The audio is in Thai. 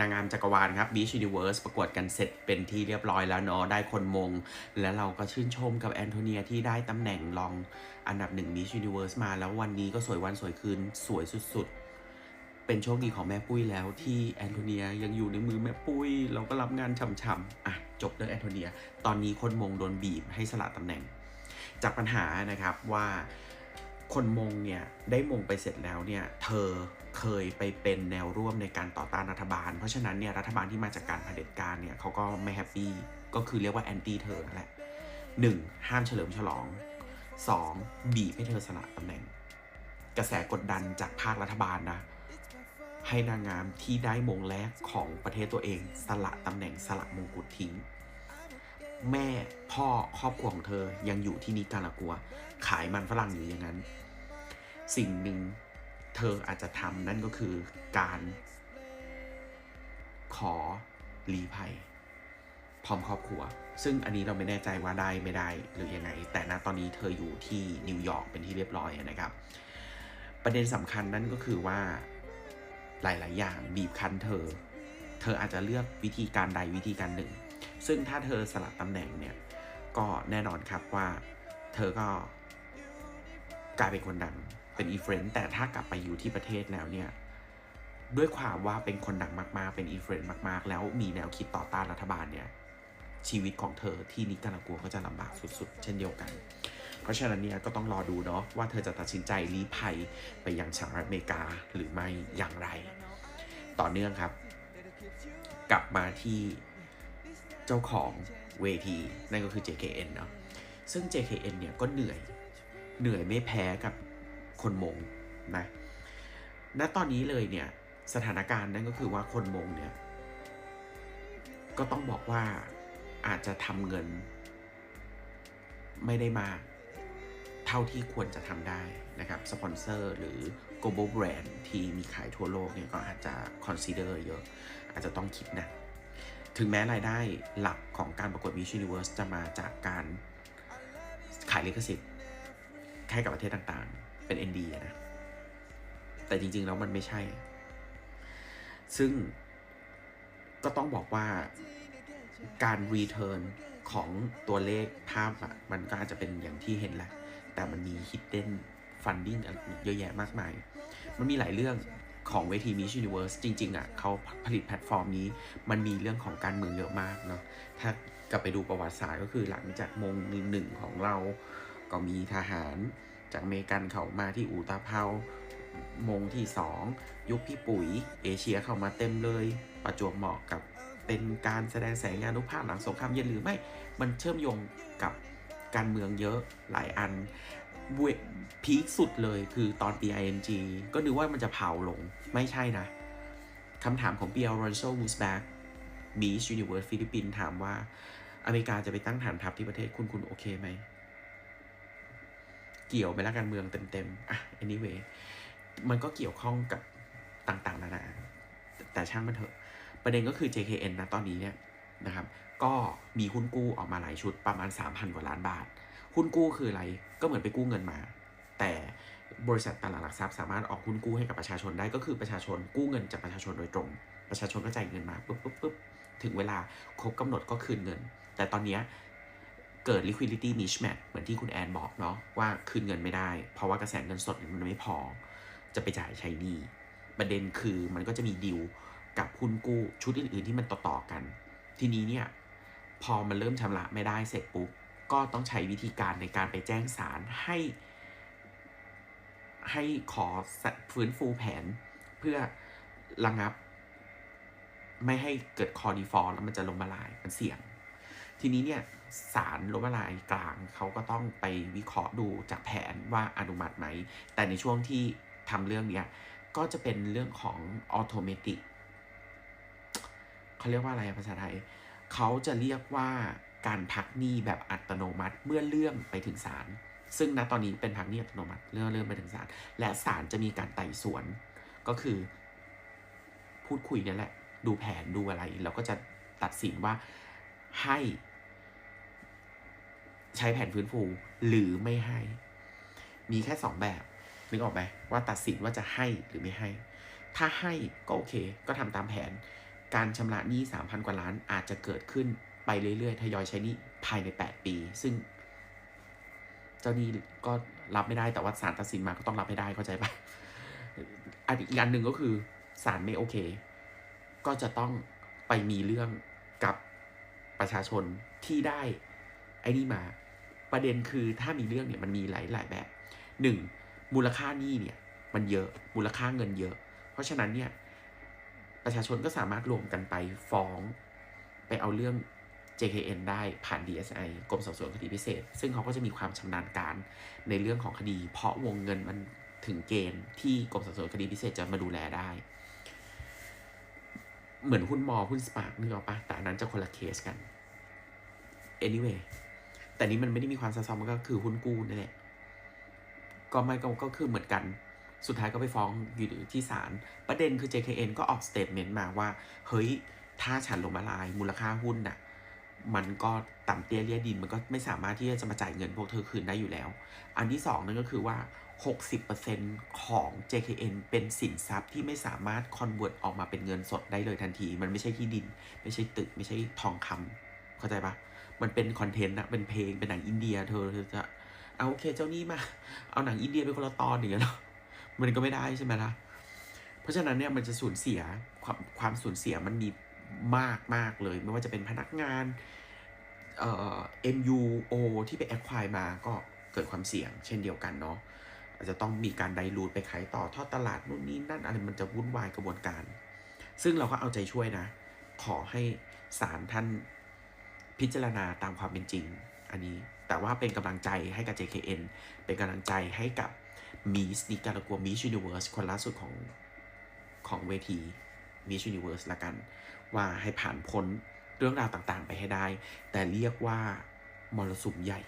นางงามจักรวาลครับ Beach Universe ประกวดกันเสร็จเป็นที่เรียบร้อยแล้วเนาะได้คนมง และเราก็ชื่นชมกับแอนโทเนียที่ได้ตำแหน่งรองอันดับหนึ่ง Miss Universe มาแล้ววันนี้ก็สวยวันสวยคืนสวยสุดๆ เป็นโชคดีของแม่ปุ้ยแล้วที่แอนโทเนียยังอยู่ในมือแม่ปุ้ย เราก็รับงานช่ำๆอะจบเรื่องแอนโทเนีย ตอนนี้คนมงโดนบีบให้สละตำแหน่ง จากปัญหานะครับว่า คนมงเนี่ยได้มงไปเสร็จแล้วเนี่ยเธอเคยไปเป็นแนวร่วมในการต่อต้านรัฐบาล เพราะฉะนั้นเนี่ยรัฐบาลที่มาจากการเผด็จการเนี่ยเขาก็ไม่แฮปปี้ก็คือเรียกว่าแอนตี้เธอนั่นแหละหนึ่งห้ามเฉลิมฉลองสองบีบให้เธอสละตำแหน่ง กระแสกดดันจากภาครัฐบาลนะ ให้นางงามที่ได้มงแรกของประเทศตัวเองสละตำแหน่งสละมงกุฎทิ้ง แม่พ่อครอบครัวของเธอยังอยู่ที่นิการากัว ขายมันฝรั่งอยู่อย่างนั้น สิ่งหนึ่งเธออาจจะทำนั่นก็คือการขอรีภัยพร้อมครอบครัว ซึ่งอันนี้เราไม่แน่ใจว่าได้ไม่ได้หรือยังไง แต่ณตอนนี้เธออยู่ที่นิวยอร์กเป็นที่เรียบร้อยนะครับ ประเด็นสำคัญนั่นก็คือว่าหลาย ๆ อย่างบีบคั้นเธอ เธออาจจะเลือกวิธีการใดวิธีการหนึ่ง ซึ่งถ้าเธอสลับตำแหน่งเนี่ย ก็แน่นอนครับว่า เธอก็ กลายเป็นคนดังเป็นอีเฟรนต์แต่ถ้ากลับไปอยู่ที่ประเทศแล้วเนี่ยด้วยความว่าเป็นคนดังมากๆ เป็นอีเฟรนต์มากๆ แล้วมีแนวคิดต่อต้านรัฐบาลเนี่ยชีวิตของเธอที่นิการากัวก็จะลำบากสุด ๆ เช่นเดียวกัน เพราะฉะนั้นเนี่ยก็ต้องรอดูเนาะว่าเธอจะตัดสินใจลี้ภัยไปยังสหรัฐอเมริกาหรือไม่อย่างไร ต่อเนื่องครับ กลับมาที่เจ้าของเวทีนั่นก็คือ JKN เนาะซึ่ง JKN เนี่ยก็เหนื่อย เหนื่อยไม่แพ้กับคนมงนะ ณ ตอนนี้เลยเนี่ยสถานการณ์นั่นก็คือว่าคนมงเนี่ย ก็ต้องบอกว่าอาจจะทำเงิน ไม่ได้มากเท่าที่ควรจะทำได้นะครับ สปอนเซอร์หรือ global brand ที่มีขายทั่วโลกเนี่ยก็อาจจะ consider เยอะ อาจจะต้องคิดนะถึงแม้รายได้หลักของการประกวด Miss Universe จะมาจากการขายลิขสิทธิ์ ให้กับประเทศต่างๆ เป็น ND อะนะ แต่จริง ๆ แล้วมันไม่ใช่ ซึ่งก็ต้องบอกว่าการรีเทิร์นของตัวเลขภาพอะมันก็อาจจะเป็นอย่างที่เห็นแหละ แต่มันมี hidden funding เยอะแยะมากมาย มันมีหลายเรื่องของเวที Miss Universe จริง ๆอะเขาผลิตแพลตฟอร์มนี้ มันมีเรื่องของการเมืองเยอะมากเนาะถ้ากลับไปดูประวัติศาสตร์ก็คือหลังจากมงหนึ่งของเรา ก็มีทหารจากเมกันเข้ามาที่อูตาเภามงที่ 2 ยุคพี่ปุ๋ย เอเชียเข้ามาเต็มเลย ประจวบเหมาะกับเป็นการแสดงแสงงานุภาพหลังสงครามเย็นหรือไม่ มันเชื่อมโยงกับการเมืองเยอะหลายอันเวพีคสุดเลยคือตอน PIMG ก็นึกว่ามันจะเผาลงไม่ใช่นะคำถามของ p ี r o n s o w o o s b a c k Miss Universe ฟิลิปปินส์ถามว่า อเมริกาจะไปตั้งฐานทัพที่ประเทศคุณคุณโอเคไหม เกี่ยวไปแล้วการเมืองเต็มๆอะ anyway มันก็เกี่ยวข้องกับต่างๆนานาแต่ช่างมันเถอะ ประเด็นก็คือ JKN นะตอนนี้เนี่ยนะครับ ก็มีหุ้นกู้ออกมาหลายชุดประมาณ 3,000 กว่าล้านบาท หุ้นกู้คืออะไรก็เหมือนไปกู้เงินมา แต่บริษัทตลาดหลักทรัพย์สามารถออกหุ้นกู้ให้กับประชาชนได้ก็คือประชาชนกู้เงินจากประชาชนโดยตรง ประชาชนก็จ่ายเงินมาปุ๊บปุ๊บปุ๊บถึงเวลาครบกำหนดก็คืนเงิน แต่ตอนนี้ เกิด liquidity mismatch เหมือนที่คุณแอนบอกเนาะว่าคืนเงินไม่ได้ เพราะว่ากระแสเงินสดมันไม่พอ จะไปจ่ายใช้หนี้ประเด็นคือมันก็จะมีดีลกับหุ้นกู้ชุดอื่นๆที่มันต่อๆกัน ทีนี้เนี่ยพอมันเริ่มชำระไม่ได้เสร็จปุ๊บก็ต้องใช้วิธีการในการไปแจ้งศาลให้ ให้ขอฟื้นฟูแผน เพื่อระงับ ไม่ให้เกิดคอดีฟอลแล้วมันจะล้มละลายมันเสี่ยง ทีนี้เนี่ยศาลล้มละลายกลางเขาก็ต้องไปวิเคราะห์ดูจากแผนว่าอนุมัติไหม แต่ในช่วงที่ทำเรื่องเนี้ยก็จะเป็นเรื่องของออโตเมติกเขาเรียกว่าอะไรภาษาไทย เขาจะเรียกว่าการพักหนี้แบบอัตโนมัติเมื่อเรื่องไปถึงศาล ซึ่งณตอนนี้เป็นพักหนี้อัตโนมัติเรื่องเรื่องไปถึงศาล และศาลจะมีการไต่สวน ก็คือ พูดคุยเนี่ยแหละ ดูแผนดูอะไร แล้วก็จะตัดสินว่าให้ ใช้แผนฟื้นฟูหรือไม่ให้ มีแค่สองแบบนึกออกไหมว่าตัดสินว่าจะให้หรือไม่ให้ ถ้าให้ก็โอเค ก็ทำตามแผน การชำระหนี้ 3,000 กว่าล้านอาจจะเกิดขึ้นไปเรื่อยๆ ทยอยใช้หนี้ภายใน 8 ปี ซึ่ง เจ้าหนี้ก็รับไม่ได้แต่ว่าศาลตัดสินมาก็ต้องรับให้ได้เข้าใจปะอันอีกอันหนึ่งก็คือศาลไม่โอเค ก็จะต้องไปมีเรื่องกับประชาชนที่ได้ไอ้นี่มา ประเด็นคือถ้ามีเรื่องเนี่ยมันมีหลายหลายแบบหนึ่งมูลค่าหนี้เนี่ยมันเยอะมูลค่าเงินเยอะ เพราะฉะนั้นเนี่ยประชาชนก็สามารถรวมกันไปฟ้องไปเอาเรื่อง JKN ได้ผ่าน DSI กรมสอบสวนคดีพิเศษ ซึ่งเขาก็จะมีความชำนาญการในเรื่องของคดี เพราะวงเงินมันถึงเกณฑ์ที่กรมสอบสวนคดีพิเศษจะมาดูแลได้ เหมือนหุ้นมอหุ้นสปาร์กนึกออกปะแต่อันนั้นจะคนละเคสกัน anyway แต่นี้มันไม่ได้มีความซับซ้อนมันก็คือหุ้นกู้นั่นแหละก็ไม่ก็ก็คือเหมือนกัน สุดท้ายก็ไปฟ้องอยู่ที่ศาลประเด็นคือ JKN ก็ออกสเตทเมนต์มาว่า เฮ้ย ถ้าฉันลงมาลายมูลค่าหุ้นน่ะ มันก็ต่ำเตี้ยเลียดิน มันก็ไม่สามารถที่จะมาจ่ายเงินพวกเธอคืนได้อยู่แล้ว อันที่สองนั่นก็คือว่า 60%ของ JKN เป็นสินทรัพย์ที่ไม่สามารถคอนเวิร์ตออกมาเป็นเงินสดได้เลยทันที มันไม่ใช่ที่ดิน ไม่ใช่ตึก ไม่ใช่ทองคำเข้าใจปะ มันเป็นคอนเทนต์อะเป็นเพลงเป็นหนังอินเดีย เธอเธอจะเอาโอเคเจ้านี่มา เอาหนังอินเดียไปคนละตอนอย่างเงี้ยเนาะมันก็ไม่ได้ใช่ไหมล่ะเพราะฉะนั้นเนี่ยมันจะสูญเสียความความสูญเสียมันมีมากมากเลย ไม่ว่าจะเป็นพนักงานเอ่อ MUO ที่ไปแอคควายมาก็เกิดความเสี่ยง เช่นเดียวกันเนาะอาจจะต้องมีการไดรูดไปขายต่อทอดตลาดนู่นนี่นั่นอะไรมันจะวุ่นวายกระบวนการ ซึ่งเราก็เอาใจช่วยนะ ขอให้ศาลท่าน พิจารณาตามความเป็นจริง อันนี้แต่ว่าเป็นกำลังใจให้กับ JKN เป็นกำลังใจให้กับมีสนิการกัวมีชูนิเวิร์สคนล่าสุดของของเวทีมีชูนิเวิร์สละกัน ว่าให้ผ่านพ้นเรื่องราวต่างๆ ไปให้ได้ แต่เรียกว่ามรสุมใหญ่